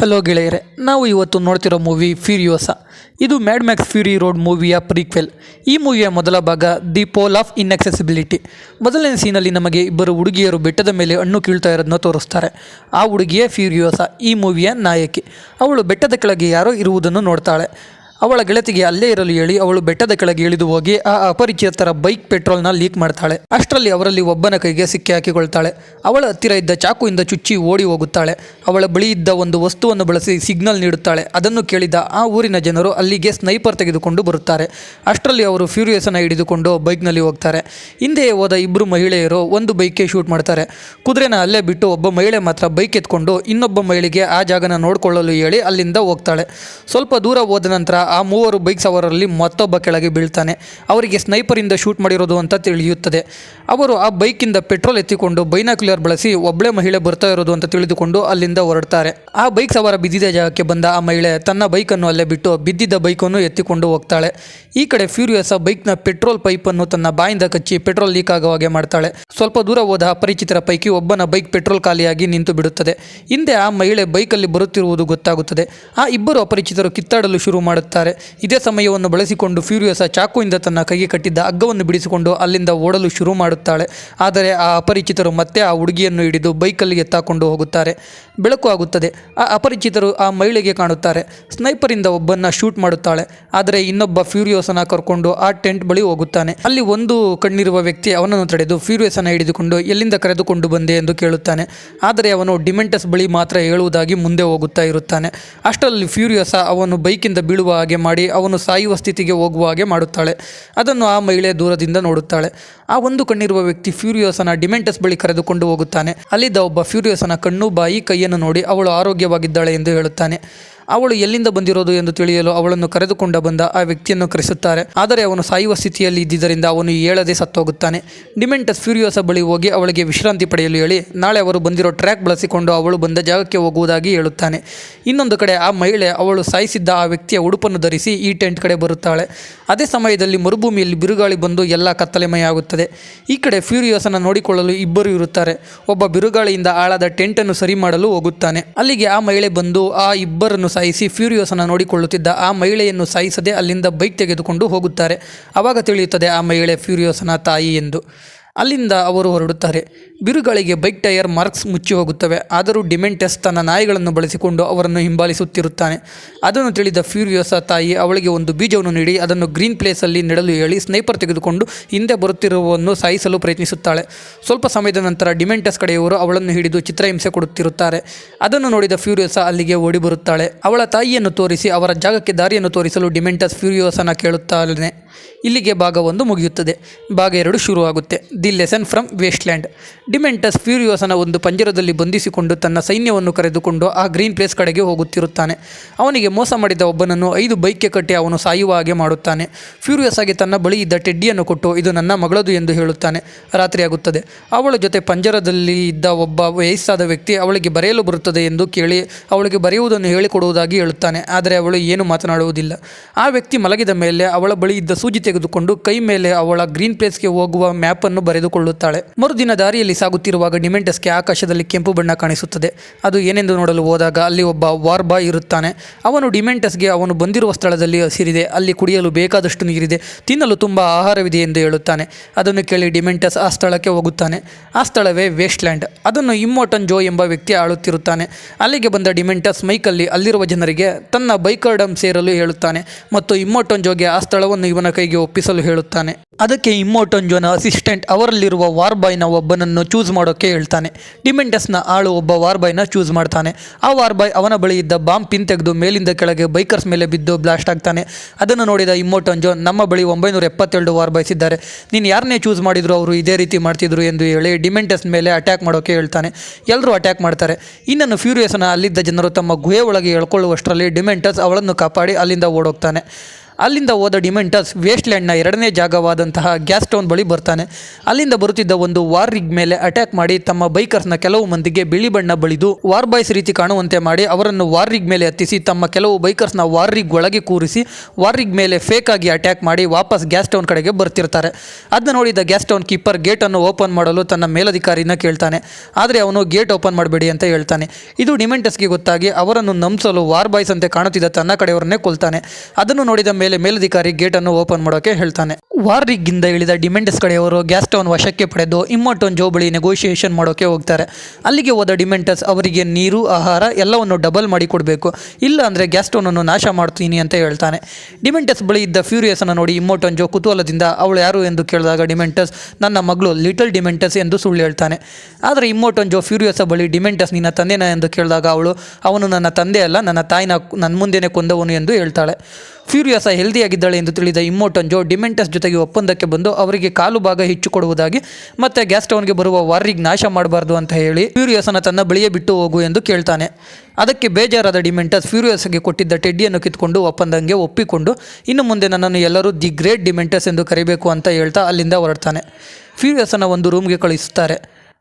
Hello ಗೆಳೆಯರೆ, ನಾವು ಇವತ್ತು ನೋಡ್ತಿರೋ ಮೂವಿ ಫ್ಯೂರಿಯೋಸ ಇದು ಮ್ಯಾಡ್ ಮ್ಯಾಕ್ಸ್ ಫ್ಯೂರಿ ರೋಡ್ ಮೂವಿಯ ಪ್ರೀಕ್ವೆಲ್ ಈ ಮೂವಿಯ ಮೊದಲ ಭಾಗ ದಿ ಪೋಲ್ ಆಫ್ ಇನ್ಎಕ್ಸೆಸಿಬಿಲಿಟಿ ಮೊದಲನೇ ಸೀನಲ್ಲಿ ನಮಗೆ ಇಬ್ಬರು ಹುಡುಗಿಯರು ಬೆಟ್ಟದ ಮೇಲೆ ಹಣ್ಣು ಕೀಳ್ತಾ ಇರೋದನ್ನ ತೋರಿಸ್ತಾರೆ. ಆ ಹುಡುಗಿಯೇ ಫ್ಯೂರಿಯೋಸ ಈ ಮೂವಿಯ ನಾಯಕಿ. ಅವಳು ಬೆಟ್ಟದ ಕೆಳಗೆ ಯಾರೋ ಇರುವುದನ್ನು ನೋಡ್ತಾಳೆ. ಅವಳ ಗೆಳತಿಗೆ ಅಲ್ಲೇ ಇರಲು ಹೇಳಿ ಅವಳು ಬೆಟ್ಟದ ಕೆಳಗೆ ಇಳಿದು ಹೋಗಿ ಆ ಅಪರಿಚಿತರ ಬೈಕ್ ಪೆಟ್ರೋಲ್ನ ಲೀಕ್ ಮಾಡ್ತಾಳೆ. ಅಷ್ಟರಲ್ಲಿ ಅವರಲ್ಲಿ ಒಬ್ಬನ ಕೈಗೆ ಸಿಕ್ಕಿ ಹಾಕಿಕೊಳ್ತಾಳೆ. ಅವಳ ಹತ್ತಿರ ಇದ್ದ ಚಾಕುವಿಂದ ಚುಚ್ಚಿ ಓಡಿ ಹೋಗುತ್ತಾಳೆ. ಅವಳ ಬಳಿ ಇದ್ದ ಒಂದು ವಸ್ತುವನ್ನು ಬಳಸಿ ಸಿಗ್ನಲ್ ನೀಡುತ್ತಾಳೆ. ಅದನ್ನು ಕೇಳಿದ ಆ ಊರಿನ ಜನರು ಅಲ್ಲಿಗೆ ಸ್ನೈಪರ್ ತೆಗೆದುಕೊಂಡು ಬರುತ್ತಾರೆ. ಅಷ್ಟರಲ್ಲಿ ಅವರು ಫ್ಯೂರಿಯಸನ್ನು ಹಿಡಿದುಕೊಂಡು ಬೈಕ್ನಲ್ಲಿ ಹೋಗ್ತಾರೆ. ಹಿಂದೆಯೇ ಹೋದ ಇಬ್ಬರು ಮಹಿಳೆಯರು ಒಂದು ಬೈಕ್ಗೆ ಶೂಟ್ ಮಾಡ್ತಾರೆ. ಕುದುರೆನ ಅಲ್ಲೇ ಬಿಟ್ಟು ಒಬ್ಬ ಮಹಿಳೆ ಮಾತ್ರ ಬೈಕ್ ಎತ್ಕೊಂಡು ಇನ್ನೊಬ್ಬ ಮಹಿಳೆಗೆ ಆ ಜಾಗನ ನೋಡಿಕೊಳ್ಳಲು ಹೇಳಿ ಅಲ್ಲಿಂದ ಹೋಗ್ತಾಳೆ. ಸ್ವಲ್ಪ ದೂರ ಹೋದ ನಂತರ ಆ ಮೂವರು ಬೈಕ್ ಸವಾರರಲ್ಲಿ ಮತ್ತೊಬ್ಬ ಕೆಳಗೆ ಬೀಳ್ತಾನೆ. ಅವರಿಗೆ ಸ್ನೈಪರಿಂದ ಶೂಟ್ ಮಾಡಿರೋದು ಅಂತ ತಿಳಿಯುತ್ತದೆ. ಅವರು ಆ ಬೈಕಿಂದ ಪೆಟ್ರೋಲ್ ಎತ್ತಿಕೊಂಡು ಬೈನಾಕ್ಯುಲರ್ ಬಳಸಿ ಒಬ್ಬಳೆ ಮಹಿಳೆ ಬರ್ತಾ ಇರೋದು ಅಂತ ತಿಳಿದುಕೊಂಡು ಅಲ್ಲಿಂದ ಹೊರಡ್ತಾರೆ. ಆ ಬೈಕ್ ಸವಾರ ಬಿದ್ದಿದ್ದ ಜಾಗಕ್ಕೆ ಬಂದ ಆ ಮಹಿಳೆ ತನ್ನ ಬೈಕನ್ನು ಅಲ್ಲೇ ಬಿಟ್ಟು ಬಿದ್ದಿದ್ದ ಬೈಕನ್ನು ಎತ್ತಿಕೊಂಡು ಹೋಗ್ತಾಳೆ. ಈ ಕಡೆ ಫ್ಯೂರಿಯಸ್ ಆ ಬೈಕ್ನ ಪೆಟ್ರೋಲ್ ಪೈಪನ್ನು ತನ್ನ ಬಾಯಿಂದ ಕಚ್ಚಿ ಪೆಟ್ರೋಲ್ ಲೀಕ್ ಆಗುವ ಹಾಗೆ ಮಾಡ್ತಾಳೆ. ಸ್ವಲ್ಪ ದೂರ ಹೋದ ಅಪರಿಚಿತರ ಪೈಕಿ ಒಬ್ಬನ ಬೈಕ್ ಪೆಟ್ರೋಲ್ ಖಾಲಿಯಾಗಿ ನಿಂತು ಬಿಡುತ್ತದೆ. ಹಿಂದೆ ಆ ಮಹಿಳೆ ಬೈಕಲ್ಲಿ ಬರುತ್ತಿರುವುದು ಗೊತ್ತಾಗುತ್ತದೆ. ಆ ಇಬ್ಬರು ಅಪರಿಚಿತರು ಕಿತ್ತಾಡಲು ಶುರು ಮಾಡುತ್ತಾರೆ ಇದೇ ಸಮಯವನ್ನು ಬಳಸಿಕೊಂಡು ಫ್ಯೂರಿಯಸ ಚಾಕುವಿಂದ ತನ್ನ ಕೈಗೆ ಕಟ್ಟಿದ್ದ ಹಗ್ಗವನ್ನು ಬಿಡಿಸಿಕೊಂಡು ಅಲ್ಲಿಂದ ಓಡಲು ಶುರು ಮಾಡುತ್ತಾಳೆ. ಆದರೆ ಆ ಅಪರಿಚಿತರು ಮತ್ತೆ ಆ ಹುಡುಗಿಯನ್ನು ಹಿಡಿದು ಬೈಕಲ್ಲಿ ಎತ್ತಾಕೊಂಡು ಹೋಗುತ್ತಾರೆ. ಬೆಳಕು ಆಗುತ್ತದೆ. ಆ ಅಪರಿಚಿತರು ಆ ಮಹಿಳೆಗೆ ಕಾಣುತ್ತಾರೆ. ಸ್ನೈಪರಿಂದ ಒಬ್ಬನ್ನ ಶೂಟ್ ಮಾಡುತ್ತಾಳೆ. ಆದರೆ ಇನ್ನೊಬ್ಬ ಫ್ಯೂರಿಯೋಸನ ಕರ್ಕೊಂಡು ಆ ಟೆಂಟ್ ಬಳಿ ಹೋಗುತ್ತಾನೆ. ಅಲ್ಲಿ ಒಂದು ಕಣ್ಣಿರುವ ವ್ಯಕ್ತಿ ಅವನನ್ನು ತಡೆದು ಫ್ಯೂರಿಯೋಸನ ಹಿಡಿದುಕೊಂಡು ಎಲ್ಲಿಂದ ಕರೆದುಕೊಂಡು ಬಂದೆ ಎಂದು ಕೇಳುತ್ತಾನೆ. ಆದರೆ ಅವನು ಡಿಮೆಂಟಸ್ ಬಳಿ ಮಾತ್ರ ಹೇಳುವುದಾಗಿ ಮುಂದೆ ಹೋಗುತ್ತಾ ಇರುತ್ತಾನೆ. ಅಷ್ಟರಲ್ಲಿ ಫ್ಯೂರಿಯಸ ಅವನು ಬೈಕಿಂದ ಬೀಳುವ ಹಾಗೆ ಮಾಡಿ ಅವನು ಸಾಯುವ ಸ್ಥಿತಿಗೆ ಹೋಗುವ ಹಾಗೆ ಮಾಡುತ್ತಾಳೆ. ಅದನ್ನು ಆ ಮಹಿಳೆ ದೂರದಿಂದ ನೋಡುತ್ತಾಳೆ. ಆ ಒಂದು ಕಣ್ಣಿರುವ ವ್ಯಕ್ತಿ ಫ್ಯೂರಿಯೋಸನ ಡಿಮೆಂಟಸ್ ಬಳಿ ಕರೆದುಕೊಂಡು ಹೋಗುತ್ತಾನೆ. ಅಲ್ಲಿದ್ದ ಒಬ್ಬ ಫ್ಯೂರಿಯೋಸನ ಕಣ್ಣು, ಬಾಯಿ, ಕೈಯನ್ನು ನೋಡಿ ಅವಳು ಆರೋಗ್ಯವಾಗಿದ್ದಾಳೆ ಎಂದು ಹೇಳುತ್ತಾನೆ. ಅವಳು ಎಲ್ಲಿಂದ ಬಂದಿರೋದು ಎಂದು ತಿಳಿಯಲು ಅವಳನ್ನು ಕರೆದುಕೊಂಡ ಬಂದ ಆ ವ್ಯಕ್ತಿಯನ್ನು ಕರೆಸುತ್ತಾರೆ. ಆದರೆ ಅವನು ಸಾಯುವ ಸ್ಥಿತಿಯಲ್ಲಿ ಇದ್ದಿದ್ದರಿಂದ ಅವನು ಹೇಳದೆ ಸತ್ತೋಗುತ್ತಾನೆ. ಡಿಮೆಂಟಸ್ ಫ್ಯೂರಿಯೋಸ ಬಳಿ ಹೋಗಿ ಅವಳಿಗೆ ವಿಶ್ರಾಂತಿ ಪಡೆಯಲು ಹೇಳಿ, ನಾಳೆ ಅವರು ಬಂದಿರೋ ಟ್ರ್ಯಾಕ್ ಬಳಸಿಕೊಂಡು ಅವಳು ಬಂದ ಜಾಗಕ್ಕೆ ಹೋಗುವುದಾಗಿ ಹೇಳುತ್ತಾನೆ. ಇನ್ನೊಂದು ಕಡೆ ಆ ಮಹಿಳೆ ಅವಳು ಸಾಯಿಸಿದ್ದ ಆ ವ್ಯಕ್ತಿಯ ಉಡುಪನ್ನು ಧರಿಸಿ ಈ ಟೆಂಟ್ ಕಡೆ ಬರುತ್ತಾಳೆ. ಅದೇ ಸಮಯದಲ್ಲಿ ಮರುಭೂಮಿಯಲ್ಲಿ ಬಿರುಗಾಳಿ ಬಂದು ಎಲ್ಲ ಕತ್ತಲೆಮಯಾಗುತ್ತದೆ ಈ ಕಡೆ ಫ್ಯೂರಿಯೋಸನ ನೋಡಿಕೊಳ್ಳಲು ಇಬ್ಬರು ಇರುತ್ತಾರೆ. ಒಬ್ಬ ಬಿರುಗಾಳಿಯಿಂದ ಆಳಾದ ಟೆಂಟನ್ನು ಸರಿ ಮಾಡಲು ಹೋಗುತ್ತಾನೆ. ಅಲ್ಲಿಗೆ ಆ ಮಹಿಳೆ ಬಂದು ಆ ಇಬ್ಬರನ್ನು ಸಾಯಿಸಿ ಫ್ಯೂರಿಯೋಸನ್ನು ನೋಡಿಕೊಳ್ಳುತ್ತಿದ್ದ ಆ ಮಹಿಳೆಯನ್ನು ಸಾಯಿಸದೆ ಅಲ್ಲಿಂದ ಬೈಕ್ ತೆಗೆದುಕೊಂಡು ಹೋಗುತ್ತಾರೆ. ಆವಾಗ ತಿಳಿಯುತ್ತದೆ ಆ ಮಹಿಳೆ ಫ್ಯೂರಿಯೋಸನ ತಾಯಿ ಎಂದು. ಅಲ್ಲಿಂದ ಅವರು ಹೊರಡುತ್ತಾರೆ. ಬಿರುಗಾಳಿಗೆ ಬೈಕ್ ಟೈರ್ ಮಾರ್ಕ್ಸ್ ಮುಚ್ಚಿ ಹೋಗುತ್ತವೆ. ಆದರೂ ಡಿಮೆಂಟಸ್ ತನ್ನ ನಾಯಿಗಳನ್ನು ಬಳಸಿಕೊಂಡು ಅವರನ್ನು ಹಿಂಬಾಲಿಸುತ್ತಿರುತ್ತಾನೆ. ಅದನ್ನು ತಿಳಿದ ಫ್ಯೂರಿಯೋಸ ತಾಯಿ, ಅವಳಿಗೆ ಒಂದು ಬೀಜವನ್ನು ನೀಡಿ, ಅದನ್ನು ಗ್ರೀನ್ ಪ್ಲೇಸಲ್ಲಿ ನೆಡಲು ಹೇಳಿ ಸ್ನೈಪರ್ ತೆಗೆದುಕೊಂಡು ಹಿಂದೆ ಬರುತ್ತಿರುವವನ್ನು ಸಾಯಿಸಲು ಪ್ರಯತ್ನಿಸುತ್ತಾಳೆ. ಸ್ವಲ್ಪ ಸಮಯದ ನಂತರ ಡಿಮೆಂಟಸ್ ಕಡೆಯವರು ಅವಳನ್ನು ಹಿಡಿದು ಚಿತ್ರಹಿಂಸೆ ಕೊಡುತ್ತಿರುತ್ತಾರೆ. ಅದನ್ನು ನೋಡಿದ ಫ್ಯೂರಿಯೋಸ ಅಲ್ಲಿಗೆ ಓಡಿ ಬರುತ್ತಾಳೆ. ಅವಳ ತಾಯಿಯನ್ನು ತೋರಿಸಿ, ಅವರ ಜಾಗಕ್ಕೆ ದಾರಿಯನ್ನು ತೋರಿಸಲು ಡಿಮೆಂಟಸ್ ಫ್ಯೂರಿಯೋಸನ ಕೇಳುತ್ತಾನೆ ಇಲ್ಲಿಗೆ ಭಾಗ ಒಂದು ಮುಗಿಯುತ್ತದೆ. ಭಾಗ ಎರಡು ಶುರುವಾಗುತ್ತೆ. The lesson from wasteland Dementus ಫ್ಯೂರಿಯೋಸನ ಒಂದು ಪಂಜರದಲ್ಲಿ ಬಂಧಿಸಿಕೊಂಡು ತನ್ನ ಸೈನ್ಯವನ್ನು ಕರೆದುಕೊಂಡು ಆ ಗ್ರೀನ್ ಪ್ಲೇಸ್ ಕಡೆಗೆ ಹೋಗುತ್ತಿರುತ್ತಾನೆ. ಅವನಿಗೆ ಮೋಸ ಮಾಡಿದ ಒಬ್ಬನನ್ನು ಐದು ಬೈಕ್ಗೆ ಕಟ್ಟಿ ಅವನು ಸಾಯುವ ಹಾಗೆ ಮಾಡುತ್ತಾನೆ. ಫ್ಯೂರಿಯಸ್ ಆಗಿ ತನ್ನ ಬಳಿ ಇದ್ದ ಟೆಡ್ಡಿಯನ್ನು ಕೊಟ್ಟು, ಇದು ನನ್ನ ಮಗಳದು ಎಂದು ಹೇಳುತ್ತಾನೆ. ರಾತ್ರಿ ಆಗುತ್ತದೆ. ಅವಳ ಜೊತೆ ಪಂಜರದಲ್ಲಿ ಇದ್ದ ಒಬ್ಬ ವಯಸ್ಸಾದ ವ್ಯಕ್ತಿ ಅವಳಿಗೆ ಬರೆಯಲು ಬರುತ್ತದೆ ಎಂದು ಕೇಳಿ ಅವಳಿಗೆ ಬರೆಯುವುದನ್ನು ಹೇಳಿಕೊಡುವುದಾಗಿ ಹೇಳುತ್ತಾನೆ. ಆದರೆ ಅವಳು ಏನು ಮಾತನಾಡುವುದಿಲ್ಲ. ಆ ವ್ಯಕ್ತಿ ಮಲಗಿದ ಮೇಲೆ ಅವಳ ಬಳಿ ಇದ್ದ ಸೂಜಿ ತೆಗೆದುಕೊಂಡು ಕೈ ಮೇಲೆ ಅವಳ ಗ್ರೀನ್ ಪ್ಲೇಸ್ಗೆ ಹೋಗುವ ಮ್ಯಾಪನ್ನು ಬರೆದುಕೊಳ್ಳುತ್ತಾಳೆ. ಮರುದಿನ ದಾರಿಯಲ್ಲಿ ಸಾಗುತ್ತಿರುವಾಗ ಡಿಮೆಂಟಸ್ಗೆ ಆಕಾಶದಲ್ಲಿ ಕೆಂಪು ಬಣ್ಣ ಕಾಣಿಸುತ್ತದೆ. ಅದು ಏನೆಂದು ನೋಡಲು ಹೋದಾಗ ಅಲ್ಲಿ ಒಬ್ಬ ವಾರ್ ಬಾಯ್ ಇರುತ್ತಾನೆ. ಅವನು ಡಿಮೆಂಟಸ್ಗೆ ಅವನು ಬಂದಿರುವ ಸ್ಥಳದಲ್ಲಿ ಹಸಿರಿದೆ. ಅಲ್ಲಿ ಕುಡಿಯಲು ಬೇಕಾದಷ್ಟು ನೀರಿದೆ. ತಿನ್ನಲು ತುಂಬ ಆಹಾರವಿದೆ ಎಂದು ಹೇಳುತ್ತಾನೆ. ಅದನ್ನು ಕೇಳಿ ಡಿಮೆಂಟಸ್ ಆ ಸ್ಥಳಕ್ಕೆ ಹೋಗುತ್ತಾನೆ. ಆ ಸ್ಥಳವೇ ವೇಸ್ಟ್ಲ್ಯಾಂಡ್. ಅದನ್ನು ಇಮ್ಮೋಟನ್ ಜೋ ಎಂಬ ವ್ಯಕ್ತಿ ಆಳುತ್ತಿರುತ್ತಾನೆ. ಅಲ್ಲಿಗೆ ಬಂದ ಡಿಮೆಂಟಸ್ ಮೈಕಲ್ಲಿ ಅಲ್ಲಿರುವ ಜನರಿಗೆ ತನ್ನ ಬೈಕರ್ಡಮ್ ಸೇರಲು ಹೇಳುತ್ತಾನೆ ಮತ್ತು ಇಮ್ಮೋಟನ್ ಜೋಗೆ ಆ ಸ್ಥಳವನ್ನು ಇವನ ಕೈಗೆ ಒಪ್ಪಿಸಲು ಹೇಳುತ್ತಾನೆ. ಅದಕ್ಕೆ ಇಮ್ಮೋಟನ್ ಜೋನ ಅಸಿಸ್ಟೆಂಟ್ ಅವರಲ್ಲಿರುವ ವಾರ್ ಬಾಯ್ನ ಒಬ್ಬನನ್ನು ಚೂಸ್ ಮಾಡೋಕ್ಕೆ ಹೇಳ್ತಾನೆ. ಡಿಮೆಂಟಸ್ನ ಆಳು ಒಬ್ಬ ವಾರ್ ಬಾಯ್ನ ಚೂಸ್ ಮಾಡ್ತಾನೆ. ಆ ವಾರ್ ಬಾಯ್ ಅವನ ಬಳಿ ಇದ್ದ ಬಾಂಬ್ ಪಿನ್ ತೆಗೆದು ಮೇಲಿಂದ ಕೆಳಗೆ ಬೈಕರ್ಸ್ ಮೇಲೆ ಬಿದ್ದು ಬ್ಲಾಸ್ಟ್ ಆಗ್ತಾನೆ. ಅದನ್ನು ನೋಡಿದ ಇಮ್ಮೋಟಂಜು ನಮ್ಮ ಬಳಿ ಒಂಬೈನೂರ ಎಪ್ಪತ್ತೆರಡು ವಾರ್ ಬಾಯ್ಸ್ ಇದ್ದಾರೆ. ನೀನು ಯಾರನ್ನೇ ಚೂಸ್ ಮಾಡಿದ್ರು ಅವರು ಇದೇ ರೀತಿ ಮಾಡ್ತಿದ್ರು ಎಂದು ಹೇಳಿ ಡಿಮೆಂಟಸ್ ಮೇಲೆ ಅಟ್ಯಾಕ್ ಮಾಡೋಕ್ಕೆ ಹೇಳ್ತಾನೆ. ಎಲ್ಲರೂ ಅಟ್ಯಾಕ್ ಮಾಡ್ತಾರೆ. ಇನ್ನನ್ನು ಫ್ಯೂರಿಯಸ್ನ ಅಲ್ಲಿದ್ದ ಜನರು ತಮ್ಮ ಗುಹೆ ಒಳಗೆ ಹೇಳ್ಕೊಳ್ಳುವಷ್ಟರಲ್ಲಿ ಡಿಮೆಂಟಸ್ ಅವಳನ್ನು ಕಾಪಾಡಿ ಅಲ್ಲಿಂದ ಓಡೋಗ್ತಾನೆ. ಅಲ್ಲಿಂದ ಹೋದ ಡಿಮೆಂಟಸ್ ವೇಸ್ಟ್ಲ್ಯಾಂಡ್ನ ಎರಡನೇ ಜಾಗವಾದಂತಹ ಗ್ಯಾಸ್ ಟೌನ್ ಬಳಿ ಬರ್ತಾನೆ. ಅಲ್ಲಿಂದ ಬರುತ್ತಿದ್ದ ಒಂದು ವಾರ್ ರಿಗ್ ಮೇಲೆ ಅಟ್ಯಾಕ್ ಮಾಡಿ ತಮ್ಮ ಬೈಕರ್ಸ್ನ ಕೆಲವು ಮಂದಿಗೆ ಬಿಳಿ ಬಣ್ಣ ಬಳಿದು ವಾರ್ ಬಾಯ್ಸ್ ರೀತಿ ಕಾಣುವಂತೆ ಮಾಡಿ ಅವರನ್ನು ವಾರ್ ರಿಗ್ ಮೇಲೆ ಹತ್ತಿಸಿ ತಮ್ಮ ಕೆಲವು ಬೈಕರ್ಸ್ನ ವಾರ್ ರಿಗ್ ಒಳಗೆ ಕೂರಿಸಿ ವಾರ್ ರಿಗ್ ಮೇಲೆ ಫೇಕ್ ಆಗಿ ಅಟ್ಯಾಕ್ ಮಾಡಿ ವಾಪಸ್ ಗ್ಯಾಸ್ ಟೌನ್ ಕಡೆಗೆ ಬರ್ತಿರ್ತಾರೆ. ಅದನ್ನ ನೋಡಿದ ಗ್ಯಾಸ್ ಟೌನ್ ಕೀಪರ್ ಗೇಟ್ ಅನ್ನು ಓಪನ್ ಮಾಡಲು ತನ್ನ ಮೇಲಧಿಕಾರಿನ ಕೇಳ್ತಾನೆ. ಆದರೆ ಅವನು ಗೇಟ್ ಓಪನ್ ಮಾಡಬೇಡಿ ಅಂತ ಹೇಳ್ತಾನೆ. ಇದು ಡಿಮೆಂಟಸ್ಗೆ ಗೊತ್ತಾಗಿ ಅವರನ್ನು ನಂಬಿಸಲು ವಾರ್ ಬಾಯ್ಸ್ ಅಂತೆ ಕಾಣುತ್ತಿದ್ದ ತನ್ನ ಕಡೆಯವರನ್ನೇ ಕೊಲ್ತಾನೆ. ಅದನ್ನು ನೋಡಿದ ಮೇಲೆ ಮೇಲಧಿಕಾರಿ ಗೇಟ್ ಅನ್ನು ಓಪನ್ ಮಾಡೋಕೆ ಹೇಳ್ತಾನೆ. ವಾರ್ರಿಗಿಂದ ಇಳಿದ ಡಿಮೆಂಡಸ್ ಕಡೆಯವರು ಗ್ಯಾಸ್ ಟೌನ್ ವಶಕ್ಕೆ ಪಡೆದು ಇಮ್ಮಟೋನ್ ಜೋ ಬಳಿ ನೆಗೋಷಿಯೇಷನ್ ಮಾಡೋಕೆ ಹೋಗ್ತಾರೆ. ಅಲ್ಲಿಗೆ ಹೋದ ಡಿಮೆಂಟಸ್ ಅವರಿಗೆ ನೀರು, ಆಹಾರ ಎಲ್ಲವನ್ನು ಡಬಲ್ ಮಾಡಿ ಕೊಡಬೇಕು. ಇಲ್ಲ ಅಂದರೆ ಗ್ಯಾಸ್ ಟೌನನ್ನು ನಾಶ ಮಾಡ್ತೀನಿ ಅಂತ ಹೇಳ್ತಾನೆ. ಡಿಮೆಂಟಸ್ ಬಳಿ ಇದ್ದ ಫ್ಯೂರಿಯಸನ್ನು ನೋಡಿ ಇಮ್ಮೋಟೋನ್ ಜೋ ಕುತೂಹಲದಿಂದ ಅವಳು ಯಾರು? ಎಂದು ಕೇಳಿದಾಗ ಡಿಮೆಂಟಸ್ ನನ್ನ ಮಗಳು ಲಿಟಲ್ ಡಿಮೆಂಟಸ್ ಎಂದು ಸುಳ್ಳು ಹೇಳ್ತಾನೆ. ಆದರೆ ಇಮ್ಮೋಟೋನ್ ಜೋ ಫ್ಯೂರಿಯಸ ಬಳಿ ಡಿಮೆಂಟಸ್ ನಿನ್ನ ತಂದೆನ? ಎಂದು ಕೇಳಿದಾಗ ಅವಳು, ಅವನು ನನ್ನ ತಂದೆ ಅಲ್ಲ, ನನ್ನ ತಾಯಿನ, ನನ್ನ ಮುಂದೆನೇ ಕೊಂದವನು ಎಂದು ಹೇಳ್ತಾಳೆ. ಫ್ಯೂರಿಯಸ ಹೆಲ್ದಿಯಾಗಿದ್ದಾಳೆ ಎಂದು ತಿಳಿದ ಇಮ್ಮೋಟನ್ ಜೋ ಡಿಮೆಂಟಸ್ ಜೊತೆಗೆ ಒಪ್ಪಂದಕ್ಕೆ ಬಂದು ಅವರಿಗೆ ಕಾಲು ಭಾಗ ಹೆಚ್ಚು ಕೊಡುವುದಾಗಿ, ಮತ್ತೆ ಗ್ಯಾಸ್ ಟೌನ್ಗೆ ಬರುವ ವಾರಿಗೆ ನಾಶ ಮಾಡಬಾರ್ದು ಅಂತ ಹೇಳಿ ಫ್ಯೂರಿಯಸನ ತನ್ನ ಬಳಿಯೇ ಬಿಟ್ಟು ಹೋಗು ಎಂದು ಕೇಳ್ತಾನೆ. ಅದಕ್ಕೆ ಬೇಜಾರಾದ ಡಿಮೆಂಟಸ್ ಫ್ಯೂರಿಯಸ್ಗೆ ಕೊಟ್ಟಿದ್ದ ಟೆಡ್ಡಿಯನ್ನು ಕಿತ್ಕೊಂಡು ಒಪ್ಪಂದಂಗೆ ಒಪ್ಪಿಕೊಂಡು, ಇನ್ನು ಮುಂದೆ ನನ್ನನ್ನು ಎಲ್ಲರೂ ದಿ ಗ್ರೇಟ್ ಡಿಮೆಂಟಸ್ ಎಂದು ಕರಿಬೇಕು ಅಂತ ಹೇಳ್ತಾ ಅಲ್ಲಿಂದ ಹೊರಡ್ತಾನೆ. ಫ್ಯೂರಿಯಸನ ಒಂದು ರೂಮ್ಗೆ ಕಳಿಸುತ್ತಾರೆ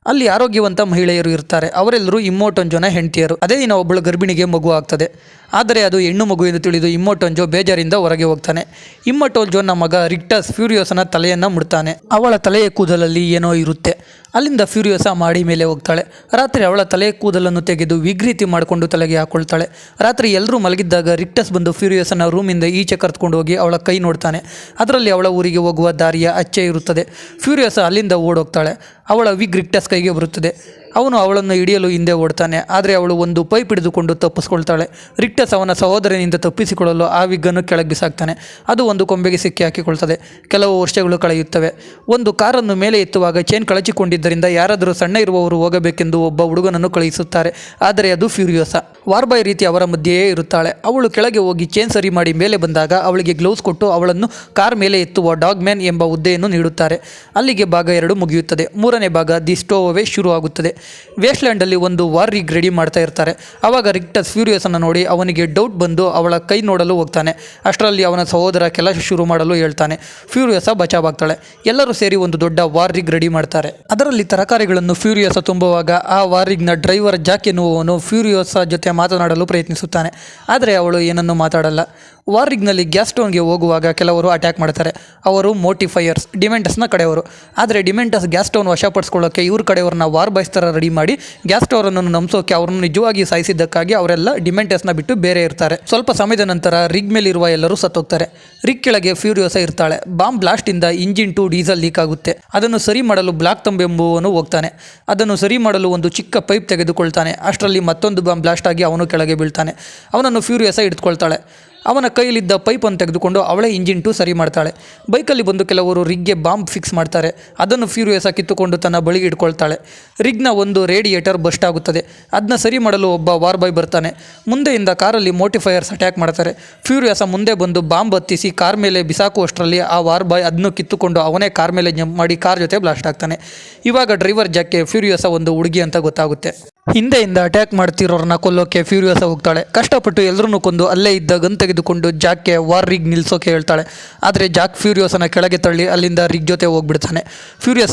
ಅಲ್ಲಿ ಆರೋಗ್ಯವಂತ ಮಹಿಳೆಯರು ಇರ್ತಾರೆ. ಅವರೆಲ್ಲರೂ ಇಮ್ಮೋಟೊಂಜೋನ ಹೆಂಡತಿಯರು. ಅದೇ ದಿನ ಒಬ್ಬಳು ಗರ್ಭಿಣಿಗೆ ಮಗು ಆಗ್ತದೆ. ಆದರೆ ಅದು ಹೆಣ್ಣು ಮಗು ಎಂದು ತಿಳಿದು ಇಮ್ಮೋಟೊಂಜೋ ಬೇಜಾರಿಂದ ಹೊರಗೆ ಹೋಗ್ತಾನೆ. ಇಮ್ಮಟೋಲ್ಜೋನ ಮಗ ರಿಕ್ಟಸ್ ಫ್ಯೂರಿಯೋಸನ ತಲೆಯನ್ನು ಮುಡ್ತಾನೆ ಅವಳ ತಲೆಯ ಕೂದಲಲ್ಲಿ ಏನೋ ಇರುತ್ತೆ. ಅಲ್ಲಿಂದ ಫ್ಯೂರಿಯೋಸ ಮಾಡಿ ಮೇಲೆ ಹೋಗ್ತಾಳೆ. ರಾತ್ರಿ ಅವಳ ತಲೆ ಕೂದಲನ್ನು ತೆಗೆದು ವಿಗ್ರೀತಿ ಮಾಡಿಕೊಂಡು ತಲೆಗೆ ಹಾಕೊಳ್ತಾಳೆ. ರಾತ್ರಿ ಎಲ್ಲರೂ ಮಲಗಿದ್ದಾಗ ರಿಕ್ಟಸ್ ಬಂದು ಫ್ಯೂರಿಯೋಸನ ರೂಮಿಂದ ಈಚೆ ಕರೆದುಕೊಂಡು ಹೋಗಿ ಅವಳ ಕೈ ನೋಡ್ತಾನೆ. ಅದರಲ್ಲಿ ಅವಳ ಊರಿಗೆ ಹೋಗುವ ದಾರಿಯ ಅಚ್ಚೆ ಇರುತ್ತದೆ. ಫ್ಯೂರಿಯೋಸ ಅಲ್ಲಿಂದ ಓಡೋಗ್ತಾಳೆ. ಅವಳ ವಿಗ್ ರಿಕ್ಟಸ್ ಕೈಗೆ ಬರುತ್ತದೆ. ಅವನು ಅವಳನ್ನು ಹಿಡಿಯಲು ಹಿಂದೆ ಓಡ್ತಾನೆ. ಆದರೆ ಅವಳು ಒಂದು ಪೈಪ್ ಹಿಡಿದುಕೊಂಡು ತಪ್ಪಿಸ್ಕೊಳ್ತಾಳೆ. ರಿಕ್ಟಸ್ ಅವನ ಸಹೋದರನಿಂದ ತಪ್ಪಿಸಿಕೊಳ್ಳಲು ಆ ವಿಗ್ಗನ್ನು ಕೆಳಗೆ ಬಿಸಾಕ್ತಾನೆ ಅದು ಒಂದು ಕೊಂಬೆಗೆ ಸಿಕ್ಕಿ ಹಾಕಿಕೊಳ್ತದೆ. ಕೆಲವು ವರ್ಷಗಳು ಕಳೆಯುತ್ತವೆ. ಒಂದು ಕಾರನ್ನು ಮೇಲೆ ಎತ್ತುವಾಗ ಚೈನ್ ಕಳಚಿಕೊಂಡಿದ್ದರಿಂದ ಯಾರಾದರೂ ಸಣ್ಣ ಇರುವವರು ಹೋಗಬೇಕೆಂದು ಒಬ್ಬ ಹುಡುಗನನ್ನು ಕಳುಹಿಸುತ್ತಾರೆ. ಆದರೆ ಅದು ಫ್ಯೂರಿಯೋಸ. ವಾರ್ಬಾಯ್ ರೀತಿ ಅವರ ಮಧ್ಯೆಯೇ ಇರುತ್ತಾಳೆ. ಅವಳು ಕೆಳಗೆ ಹೋಗಿ ಚೈನ್ ಸರಿ ಮಾಡಿ ಮೇಲೆ ಬಂದಾಗ ಅವಳಿಗೆ ಗ್ಲೌಸ್ ಕೊಟ್ಟು ಅವಳನ್ನು ಕಾರ್ ಮೇಲೆ ಎತ್ತುವ ಡಾಗ್ ಮ್ಯಾನ್ ಎಂಬ ಹುದ್ದೆಯನ್ನು ನೀಡುತ್ತಾರೆ. ಅಲ್ಲಿಗೆ ಭಾಗ ಎರಡು ಮುಗಿಯುತ್ತದೆ. ಮೂರನೇ ಭಾಗ ದಿ ಸ್ಟೋವೇ ಶುರುವಾಗುತ್ತದೆ. ವೇಸ್ಟ್ಲ್ಯಾಂಡಲ್ಲಿ ಒಂದು ವಾರ್ ರಿಗ್ ರೆಡಿ ಮಾಡ್ತಾ ಇರ್ತಾರೆ. ಆವಾಗ ರಿಕ್ಟಸ್ ಫ್ಯೂರಿಯಸನ್ನು ನೋಡಿ ಅವನಿಗೆ ಡೌಟ್ ಬಂದು ಅವಳ ಕೈ ನೋಡಲು ಹೋಗ್ತಾನೆ. ಅಷ್ಟರಲ್ಲಿ ಅವನ ಸಹೋದರ ಕೆಲಸ ಶುರು ಮಾಡಲು ಹೇಳ್ತಾನೆ. ಫ್ಯೂರಿಯಸ ಬಚಾವಾಗ್ತಾಳೆ ಎಲ್ಲರೂ ಸೇರಿ ಒಂದು ದೊಡ್ಡ ವಾರ್ ರಿಗ್ ರೆಡಿ ಮಾಡ್ತಾರೆ. ಅದರಲ್ಲಿ ತರಕಾರಿಗಳನ್ನು ಫ್ಯೂರಿಯಸ ತುಂಬುವಾಗ ಆ ವಾರ್ ರಿಗ್ನ ಡ್ರೈವರ್ ಜಾಕ್ ಎನ್ನುವವನು ಫ್ಯೂರಿಯೋಸ ಜೊತೆ ಮಾತನಾಡಲು ಪ್ರಯತ್ನಿಸುತ್ತಾನೆ. ಆದರೆ ಅವಳು ಏನನ್ನೂ ಮಾತಾಡಲ್ಲ. ವಾರ್ ರಿಗ್ನಲ್ಲಿ ಗ್ಯಾಸ್ ಸ್ಟೋನ್ಗೆ ಹೋಗುವಾಗ ಕೆಲವರು ಅಟ್ಯಾಕ್ ಮಾಡ್ತಾರೆ. ಅವರು ಮೋಟಿಫೈಯರ್ಸ್ ಡಿಮೆಂಟಸ್ನ ಕಡೆಯವರು. ಆದರೆ ಡಿಮೆಂಟಸ್ ಗ್ಯಾಸ್ ಸ್ಟೋನ್ ವಶಪಡಿಸ್ಕೊಳ್ಳೋಕ್ಕೆ ಇವ್ರ ಕಡೆಯವ್ರನ್ನ ವಾರ್ ಬಾಯ್ಸ್ ಥರ ರೆಡಿ ಮಾಡಿ ಗ್ಯಾಸ್ ಟವರನ್ನು ನಂಬಿಸೋಕೆ ಅವ್ರನ್ನ ನಿಜವಾಗಿ ಸಾಯಿಸಿದ್ದಕ್ಕಾಗಿ ಅವರೆಲ್ಲ ಡಿಮೆಂಟಸ್ನ ಬಿಟ್ಟು ಬೇರೆ ಇರ್ತಾರೆ. ಸ್ವಲ್ಪ ಸಮಯದ ನಂತರ ರಿಗ್ ಮೇಲಿರುವ ಎಲ್ಲರೂ ಸತ್ತೋಗ್ತಾರೆ. ರಿಗ್ ಕೆಳಗೆ ಫ್ಯೂರಿಯೋಸ ಇರ್ತಾಳೆ. ಬಾಂಬ್ ಬ್ಲಾಸ್ಟಿಂದ ಇಂಜಿನ್ ಟು ಡೀಸೆಲ್ ಲೀಕ್ ಆಗುತ್ತೆ. ಅದನ್ನು ಸರಿ ಮಾಡಲು ಬ್ಲಾಕ್ ತಂಬೆಂಬುವನು ಹೋಗ್ತಾನೆ. ಅದನ್ನು ಸರಿ ಮಾಡಲು ಒಂದು ಚಿಕ್ಕ ಪೈಪ್ ತೆಗೆದುಕೊಳ್ತಾನೆ. ಅಷ್ಟರಲ್ಲಿ ಮತ್ತೊಂದು ಬಾಂಬ್ ಬ್ಲಾಸ್ಟ್ ಆಗಿ ಅವನು ಕೆಳಗೆ ಬೀಳ್ತಾನೆ. ಅವನನ್ನು ಫ್ಯೂರಿಯಸ ಹಿಡಿದುಕೊಳ್ತಾಳೆ ಅವನ ಕೈಯಲ್ಲಿದ್ದ ಪೈಪನ್ನು ತೆಗೆದುಕೊಂಡು ಅವಳೇ ಇಂಜಿನ್ ಟು ಸರಿ ಮಾಡ್ತಾಳೆ. ಬೈಕಲ್ಲಿ ಬಂದು ಕೆಲವರು ರಿಗ್ಗೆ ಬಾಂಬ್ ಫಿಕ್ಸ್ ಮಾಡ್ತಾರೆ. ಅದನ್ನು ಫ್ಯೂರಿಯಸ್ ಕಿತ್ತುಕೊಂಡು ತನ್ನ ಬಳಿಗೆ ಇಟ್ಕೊಳ್ತಾಳೆ ರಿಗ್ನ ಒಂದು ರೇಡಿಯೇಟರ್ ಬಸ್ಟ್ ಆಗುತ್ತದೆ. ಅದನ್ನ ಸರಿ ಮಾಡಲು ಒಬ್ಬ ವಾರ್ ಬಾಯ್ ಬರ್ತಾನೆ. ಮುಂದೆಯಿಂದ ಕಾರಲ್ಲಿ ಮೋಟಿಫೈಯರ್ಸ್ ಅಟ್ಯಾಕ್ ಮಾಡ್ತಾರೆ. ಫ್ಯೂರಿಯಸ ಮುಂದೆ ಬಂದು ಬಾಂಬ್ ಹತ್ತಿಸಿ ಕಾರ್ ಮೇಲೆ ಬಿಸಾಕುವಷ್ಟರಲ್ಲಿ ಆ ವಾರ್ ಬಾಯ್ ಅದನ್ನು ಕಿತ್ತುಕೊಂಡು ಅವನೇ ಕಾರ್ ಮೇಲೆ ಜಂಪ್ ಮಾಡಿ ಕಾರ್ ಜೊತೆ ಬ್ಲಾಸ್ಟ್ ಆಗ್ತಾನೆ. ಇವಾಗ ಡ್ರೈವರ್ ಜಾಕ್ಗೆ ಫ್ಯೂರಿಯಸ ಒಂದು ಹುಡುಗಿ ಅಂತ ಗೊತ್ತಾಗುತ್ತೆ. ಹಿಂದೆಯಿಂದ ಅಟ್ಯಾಕ್ ಮಾಡ್ತಿರೋರನ್ನ ಕೊಲ್ಲೋಕೆ ಫ್ಯೂರಿಯಸ್ ಹೋಗ್ತಾಳೆ. ಕಷ್ಟಪಟ್ಟು ಎಲ್ಲರನ್ನೂ ಕೊಂದು ಅಲ್ಲೇ ಇದ್ದ ಗನ್ ತೆಗೆದುಕೊಂಡು ಜಾಕ್ಗೆ ವಾರ್ ರಿಗ್ ನಿಲ್ಸೋಕೆ ಹೇಳ್ತಾಳೆ. ಆದರೆ ಜಾಕ್ ಫ್ಯೂರಿಯೋಸನ ಕೆಳಗೆ ತಳ್ಳಿ ಅಲ್ಲಿಂದ ರಿಗ್ ಜೊತೆ ಹೋಗ್ಬಿಡ್ತಾನೆ.